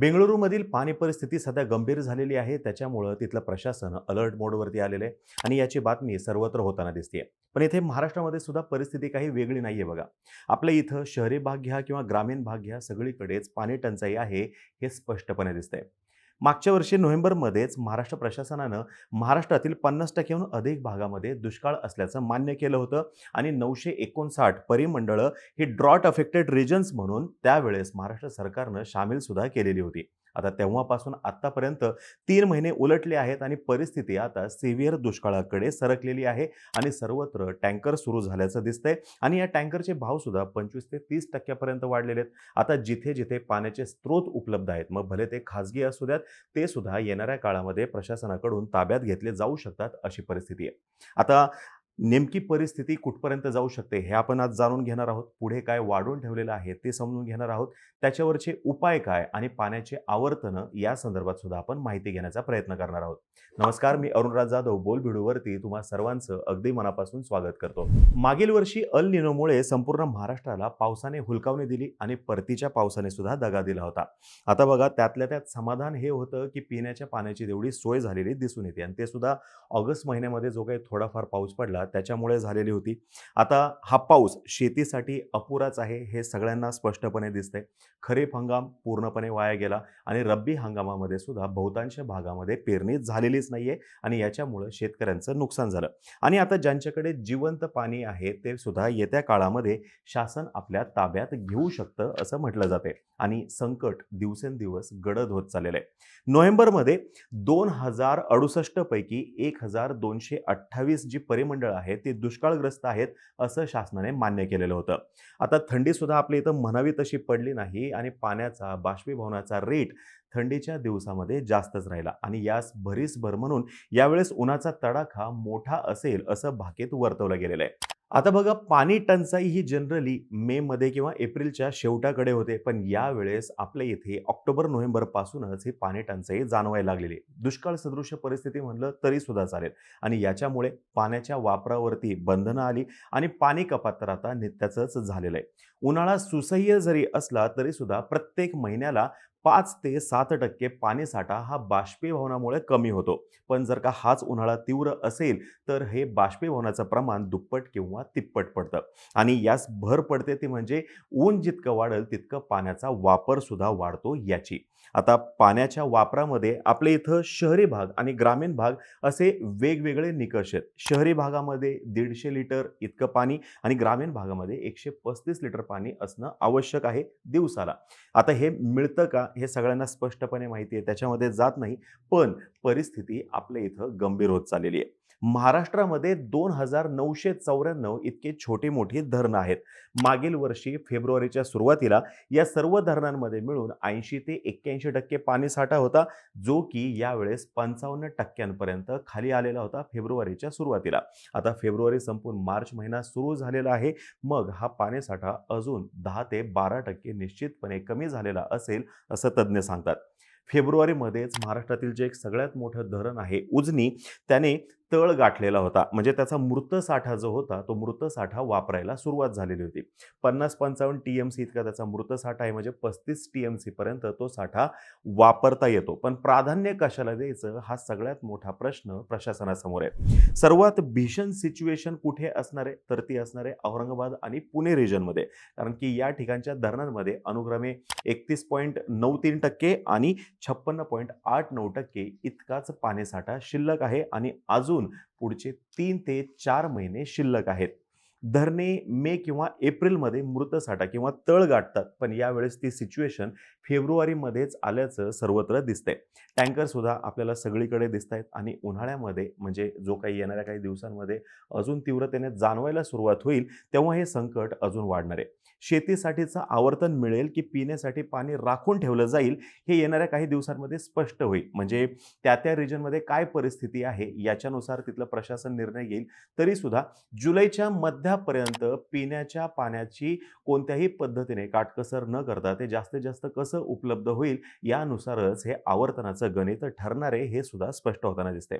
बेंगळुरूमधील पाणी परिस्थिती सध्या गंभीर झालेली आहे. त्याच्यामुळं तिथलं प्रशासन अलर्ट मोडवरती आलेलं आहे आणि याची बातमी सर्वत्र होताना दिसते पण इथे महाराष्ट्रामध्ये सुद्धा परिस्थिती काही वेगळी नाही आहे बघा. आपल्या इथं शहरी भाग घ्या किंवा ग्रामीण भाग घ्या सगळीकडेच पाणी टंचाई आहे हे स्पष्टपणे दिसतंय. मागच्या वर्षी नोव्हेंबरमध्येच महाराष्ट्र प्रशासनानं महाराष्ट्रातील पन्नास टक्क्याहून अधिक भागामध्ये दुष्काळ असल्याचं मान्य केलं होतं आणि नऊशे एकोणसाठ परिमंडळं ही ड्रॉट अफेक्टेड रिजन्स म्हणून त्यावेळेस महाराष्ट्र सरकारनं सामील सुद्धा केलेली होती. आता तेव्हापासून आत्तापर्यंत तीन महिने उलटले आहेत आणि परिस्थिती आता सिव्हिअर दुष्काळाकडे सरकलेली आहे आणि सर्वत्र टँकर सुरू झाल्याचं दिसतंय आणि या टँकरचे भावसुद्धा पंचवीस ते तीस टक्क्यापर्यंत वाढलेले आहेत. आता जिथे जिथे पाण्याचे स्रोत उपलब्ध आहेत मग भले ते खाजगी असू द्यात ते सुद्धा येणाऱ्या काळामध्ये प्रशासनाकडून ताब्यात घेतले जाऊ शकतात अशी परिस्थिती आहे. आता नेमकी परिस्थिती कुठपर्यंत जाऊ शकते हे आपण आज जाणून घेणार आहोत. पुढे काय वाढवून ठेवलेलं आहे ते समजून घेणार आहोत. त्याच्यावरचे उपाय काय आणि पाण्याचे आवर्तनं या संदर्भात सुद्धा आपण माहिती घेण्याचा प्रयत्न करणार आहोत. नमस्कार मी अरुणराज जाधव बोल भिडूवरती तुम्हा सर्वांचं अगदी मनापासून स्वागत करतो. मागील वर्षी अल निनोमुळे संपूर्ण महाराष्ट्राला पावसाने हुलकावणी दिली आणि परतीच्या पावसाने सुद्धा दगा दिला होता. आता बघा त्यातल्या त्यात समाधान हे होतं की पिण्याच्या पाण्याची तेवढी सोय झालेली दिसून येते आणि ते सुद्धा ऑगस्ट महिन्यामध्ये जो काही थोडाफार पाऊस पडला त्याच्यामुळे झालेली होती. आता हा पाऊस शेतीसाठी अपुराच आहे हे सगळ्यांना स्पष्टपणे दिसतंय. खरीप हंगाम पूर्णपणे वाया गेला आणि रब्बी हंगामामध्ये सुद्धा बहुतांश भागामध्ये पेरणी झालेलीच नाही आहे आणि याच्यामुळं शेतकऱ्यांचं नुकसान झालं. आणि आता ज्यांच्याकडे जिवंत पाणी आहे ते सुद्धा येत्या काळामध्ये शासन आपल्या ताब्यात घेऊ शकतं असं म्हटलं जाते आणि संकट दिवसेंदिवस गडद होत चाललेलं आहे नोव्हेंबरमध्ये दोन हजार अडुसष्ट पैकी एक हजार दोनशे अठ्ठावीस जी परिमंडळ आहेत ती दुष्काळग्रस्त आहेत असं शासनाने मान्य केलेलं होतं. आता थंडी सुद्धा आपल्या इथं म्हणावी तशी पडली नाही आणि पाण्याचा बाष्पीभवनाचा रेट थंडीच्या दिवसामध्ये जास्तच राहिला आणि यास भरीसभर म्हणून यावेळेस उन्हाचा तडाखा मोठा असेल असं भाकीत वर्तवलं गेलेलं आहे. आता बघा पाणी टंचाई ही जनरली मे मध्ये किंवा एप्रिलच्या शेवटाकडे होते. पण यावेळेस आपल्या इथे ऑक्टोबर नोव्हेंबर पासूनच ही पाणी टंचाई जाणवायला लागलेली दुष्काळ सदृश परिस्थिती म्हणलं तरी सुद्धा चालेल. आणि याच्यामुळे पाण्याच्या वापरावरती बंधनं आली आणि पाणी कपात तर आता नित्याचंच झालेलं आहे. उन्हाळा सुसह्य जरी असला तरी सुद्धा प्रत्येक महिन्याला पाच ते सात टक्के पाणीसाठा हा बाष्पीभवनामुळे कमी होतो. पण जर का हाच उन्हाळा तीव्र असेल तर हे बाष्पीभवनाचं प्रमाण दुप्पट किंवा तिप्पट पडतं. आणि यास भर पडते ती म्हणजे ऊन जितकं वाढेल तितकं पाण्याचा वापर सुद्धा वाढतो याची. आता पाण्याच्या वापरामध्ये आपल्या इथं शहरी भाग आणि ग्रामीण भाग असे वेगवेगळे निकष आहेत. शहरी भागामध्ये दीडशे लिटर इतकं पाणी आणि ग्रामीण भागामध्ये एकशे पस्तीस लिटर पाणी असणं आवश्यक आहे दिवसाला. आता हे मिळतं का? हे सगळ्यांना स्पष्टपणे माहिती आहे त्याच्यामध्ये जात नाही. पण परिस्थिती आपल्या इथं गंभीर होत चाललेली आहे. महाराष्ट्रामध्ये दोन हजार नऊशे चौऱ्याण्णव इतके छोटी मोठी धरणं आहेत. मागील वर्षी फेब्रुवारीच्या सुरुवातीला या सर्व धरणांमध्ये मिळून ऐंशी ते एक्क्याऐंशी टक्के पाणीसाठा होता जो की यावेळेस पंचावन्न टक्क्यांपर्यंत खाली आलेला होता फेब्रुवारीच्या सुरुवातीला. आता फेब्रुवारी संपून मार्च महिना सुरू झालेला आहे. मग हा पाणीसाठा अजून दहा ते बारा टक्के निश्चितपणे कमी झालेला असेल असं तज्ज्ञ सांगतात. फेब्रुवारीमध्येच महाराष्ट्रातील जे एक सगळ्यात मोठं धरण आहे उजनी त्याने तळ गाठलेला होता. म्हणजे त्याचा मृत साठा जो होता तो मृत साठा वापरायला सुरुवात झालेली होती. पन्नास पंचावन्न टी एम सी इतका त्याचा मृत साठा आहे. म्हणजे पस्तीस टी एम सीपर्यंत तो साठा वापरता येतो. पण प्राधान्य कशाला द्यायचं? हा सगळ्यात मोठा प्रश्न प्रशासनासमोर आहे. सर्वात भीषण सिच्युएशन कुठे असणार आहे? तर ती असणार आहे औरंगाबाद आणि पुणे रिजनमध्ये कारण की या ठिकाणच्या धरणांमध्ये अनुक्रमे एकतीस पॉईंट नऊ तीन टक्के आणि छप्पन्न पॉईंट आठ नऊ टक्के इतकाच पाणीसाठा शिल्लक आहे. आणि अजून पुढचे तीन ते चार महिने शिल्लक आहेत. धरणे मे किंवा एप्रिलमध्ये मृत साठा किंवा तळ गाठतात. पण यावेळेस ती सिच्युएशन फेब्रुवारीमध्येच आल्याचं सर्वत्र दिसतंय. टँकरसुद्धा आपल्याला सगळीकडे दिसत आहेत आणि उन्हाळ्यामध्ये म्हणजे जो काही येणाऱ्या काही दिवसांमध्ये अजून तीव्रतेने जाणवायला सुरुवात होईल तेव्हा हे संकट अजून वाढणार. आहे शेतीसाठीचं आवर्तन मिळेल की पिण्यासाठी पाणी राखून ठेवलं जाईल हे येणाऱ्या काही दिवसांमध्ये स्पष्ट होईल. म्हणजे त्या त्या रिजनमध्ये काय परिस्थिती आहे याच्यानुसार तिथलं प्रशासन निर्णय घेईल. तरीसुद्धा जुलैच्या मध्य सध्यापर्यंत पिण्याच्या पाण्याची कोणत्याही पद्धतीने काटकसर न करता ते जास्तीत जास्त कसं उपलब्ध होईल यानुसारच हे आवर्तनाचं गणित ठरणार आहे हे सुद्धा स्पष्ट होताना दिसते.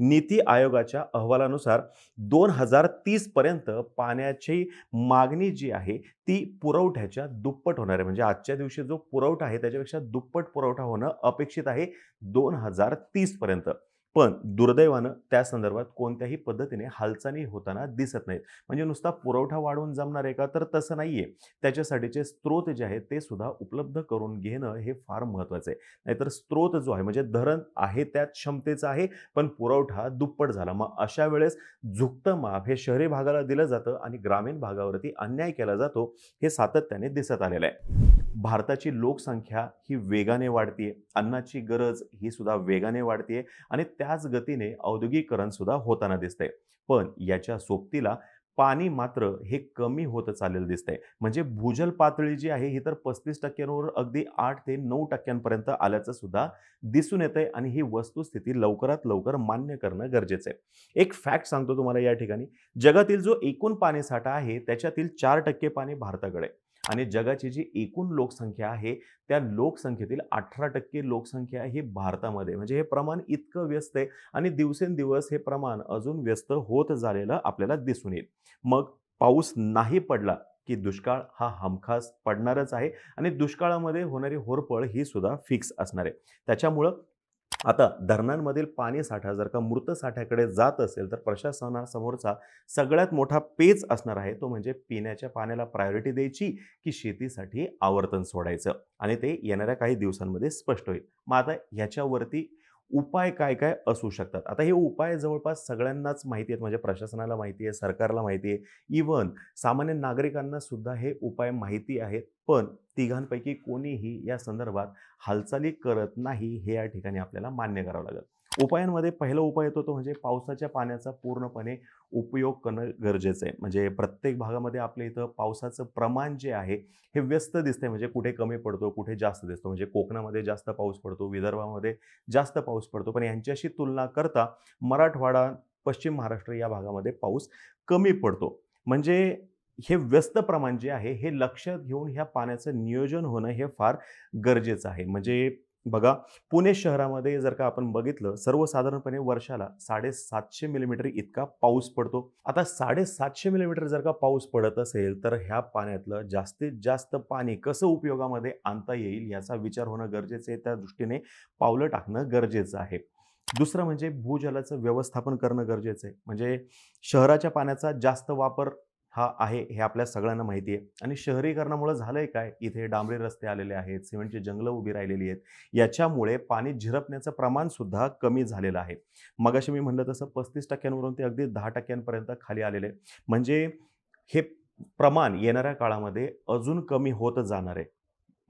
नीती आयोगाच्या अहवालानुसार दोन हजार तीस पर्यंत पाण्याची मागणी जी आहे ती पुरवठ्याच्या दुप्पट होणार आहे. म्हणजे आजच्या दिवशी जो पुरवठा आहे त्याच्यापेक्षा दुप्पट पुरवठा होणं अपेक्षित आहे दोन हजार तीस पर्यंत. पण दुर्दैवानं त्या संदर्भात कोणत्याही पद्धतीने हालचाली होताना दिसत नाहीत. म्हणजे नुसता पुरवठा वाढवून जमणार आहे का? तर तसं नाही आहे त्याच्यासाठीचे स्रोत जे आहेत ते सुद्धा उपलब्ध करून घेणं हे फार महत्त्वाचं आहे. नाहीतर स्रोत जो आहे म्हणजे धरण आहे त्यात क्षमतेचं आहे पण पुरवठा दुप्पट झाला. मग अशा वेळेस झुकतं माप हे शहरी भागाला दिलं जातं आणि ग्रामीण भागावरती अन्याय केला जातो हे सातत्याने दिसत आलेलं आहे. भारताची लोकसंख्या ही वेगाने वाढतीये. अन्नाची गरज ही सुद्धा वेगाने वाढतीये आणि त्याच गतीने औद्योगिकरण सुद्धा होताना दिसतंय. पण याच्या सोबतीला पाणी मात्र हे कमी होत चाललेलं दिसतंय. म्हणजे भूजल पातळी जी आहे ही तर पस्तीस टक्क्यांवर अगदी आठ ते नऊ टक्क्यांपर्यंत आल्याचं सुद्धा दिसून येतंय आणि ही वस्तुस्थिती लवकरात लवकर मान्य करणं गरजेचं आहे एक फॅक्ट सांगतो तुम्हाला या ठिकाणी. जगातील जो एकूण पाणीसाठा आहे त्याच्यातील चार टक्के पाणी भारताकडे आहे. आणि जगाची जी एकूण लोकसंख्या आहे त्या लोकसंख्येतील अठरा टक्के लोकसंख्या ही भारतामध्ये. म्हणजे हे प्रमाण इतकं व्यस्त आहे आणि दिवसेंदिवस हे प्रमाण अजून व्यस्त होत झालेलं आपल्याला दिसून येईल. मग पाऊस नाही पडला की दुष्काळ हा हमखास पडणारच आहे आणि दुष्काळामध्ये होणारी होरपळ ही सुद्धा फिक्स असणार आहे. त्याच्यामुळं आता धरणांमधील पाणी साठा जर का मृत साठ्याकडे जात असेल तर प्रशासनासमोरचा सगळ्यात मोठा पेच असणार आहे तो म्हणजे पिण्याच्या पाण्याला प्रायोरिटी द्यायची की शेतीसाठी आवर्तन सोडायचं. आणि ते येणाऱ्या काही दिवसांमध्ये स्पष्ट होईल. मग आता ह्याच्यावरती उपाय काय काय असू शकतात? आता हे उपाय जवळपास सगळ्यांनाच माहिती आहेत म्हणजे प्रशासनाला माहिती आहे सरकारला माहिती आहे. इवन सामान्य नागरिकांना सुद्धा हे उपाय माहिती आहेत पण तिघांपैकी कोणीही या संदर्भात हालचाली करत नाही हे या ठिकाणी आपल्याला मान्य करावं लागेल. उपायांमध्ये पहिला उपाय येतो तो म्हणजे पावसाच्या पाण्याचा पूर्णपणे उपयोग करणं गरजेचं आहे. म्हणजे प्रत्येक भागामध्ये आपल्या इथं पावसाचं प्रमाण जे आहे हे व्यस्त दिसते म्हणजे कुठे कमी पडतो कुठे जास्त दिसतो. म्हणजे कोकणामध्ये जास्त पाऊस पडतो विदर्भामध्ये जास्त पाऊस पडतो. पण यांच्याशी तुलना करता मराठवाडा पश्चिम महाराष्ट्र या भागामध्ये पाऊस कमी पडतो. म्हणजे हे व्यस्त प्रमाण जे आहे हे लक्षात घेऊन ह्या पाण्याचं नियोजन होणं हे फार गरजेचं आहे. म्हणजे बघा पुणे शहरामध्ये जर का आपण बघितलं सर्वसाधारणपणे वर्षाला साडेसातशे मिलीमीटर इतका पाऊस पडतो. आता साडेसातशे मिलीमीटर जर का पाऊस पडत असेल तर ह्या पाण्यातलं जास्तीत जास्त पाणी कसं उपयोगामध्ये आणता येईल याचा विचार होणं गरजेचं आहे. त्या दृष्टीने पावलं टाकणं गरजेचं आहे. दुसरं म्हणजे भूजलाचं व्यवस्थापन करणं गरजेचं आहे. म्हणजे शहराच्या पाण्याचा जास्त वापर हा आहे हे आपल्या सगळ्यांना माहिती आहे. आणि शहरीकरणामुळे झालंय काय? इथे डांबरी रस्ते आलेले आहेत सिमेंटची जंगलं उभी राहिलेली आहेत. याच्यामुळे पाणी झिरपण्याचं प्रमाण सुद्धा कमी झालेलं आहे. मगाशी मी म्हणलं तसं पस्तीस टक्क्यांवरून ते अगदी दहा टक्क्यांपर्यंत खाली आलेले म्हणजे हे प्रमाण येणाऱ्या काळामध्ये अजून कमी होत जाणार आहे.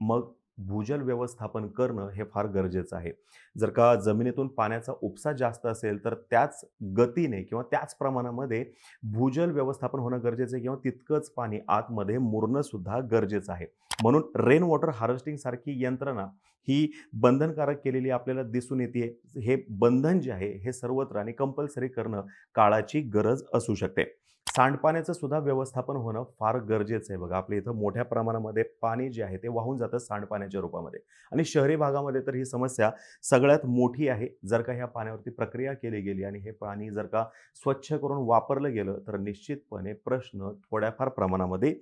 मग भूजल व्यवस्थापन करणं हे फार गरजेचं आहे. जर का जमिनीतून पाण्याचा उपसा जास्त असेल तर त्याच गतीने किंवा त्याच प्रमाणामध्ये भूजल व्यवस्थापन होणं गरजेचं आहे किंवा तितकंच पाणी आतमध्ये मुरणं सुद्धा गरजेचं आहे. म्हणून रेन वॉटर हार्वेस्टिंगसारखी यंत्रणा ही बंधनकारक केलेली आपल्याला दिसून येते. हे बंधन जे आहे हे सर्वत्र आणि कंपल्सरी करणं काळाची गरज असू शकते. सांडपाण्याचं सुद्धा व्यवस्थापन होणं फार गरजेचं आहे. बघा आपल्या इथं मोठ्या प्रमाणामध्ये पाणी जे आहे ते वाहून जातं सांडपाण्याच्या रूपामध्ये. आणि शहरी भागामध्ये तर ही समस्या सगळ्यात मोठी आहे. जर का ह्या पाण्यावरती प्रक्रिया केली गेली आणि हे पाणी जर का स्वच्छ करून वापरलं गेलं तर निश्चितपणे प्रश्न थोड्याफार प्रमाणामध्ये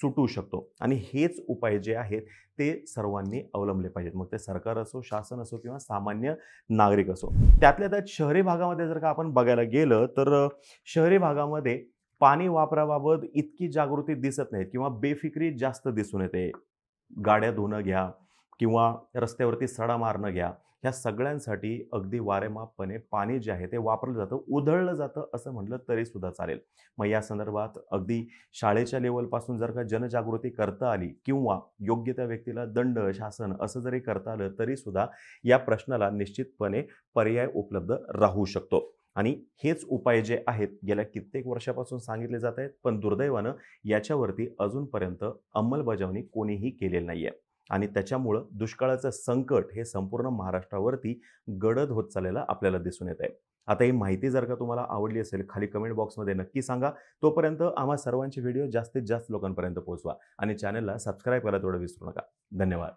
सुटू शकतो. आणि हेच उपाय जे आहेत ते सर्वांनी अवलंबले पाहिजेत. मग ते सरकार असो शासन असो किंवा सामान्य नागरिक असो. त्यातल्या त्यात शहरी भागामध्ये जर का आपण बघायला गेलं तर शहरी भागामध्ये पाणी वापराबाबत इतकी जागृती दिसत नाही किंवा बेफिक्री जास्त दिसून येते. गाड्या धुणं घ्या किंवा रस्त्यावरती सडा मारणं घ्या ह्या सगळ्यांसाठी अगदी वारेमापपणे पाणी जे आहे ते वापरलं जातं उधळलं जातं असं म्हटलं तरी सुद्धा चालेल. मग या संदर्भात अगदी शाळेच्या लेवलपासून जर का जनजागृती करता आली किंवा योग्य त्या व्यक्तीला दंड शासन असं जरी करता आलं तरी सुद्धा या प्रश्नाला निश्चितपणे पर्याय उपलब्ध राहू शकतो. आणि हेच उपाय जे आहेत गेल्या कित्येक वर्षापासून सांगितले जात आहेत पण दुर्दैवानं याच्यावरती अजूनपर्यंत अंमलबजावणी कोणीही केलेली नाही आहे आणि त्याच्यामुळं दुष्काळाचं संकट हे संपूर्ण महाराष्ट्रावरती गडद होत चाललेलं आपल्याला दिसून येत आहे आता ही माहिती जर का तुम्हाला आवडली असेल खाली कमेंट बॉक्समध्ये नक्की सांगा. तोपर्यंत आम्हा सर्वांचे व्हिडिओ जास्तीत जास्त लोकांपर्यंत पोहोचवा आणि चॅनलला सबस्क्राईब करायला थोडं विसरू नका. धन्यवाद.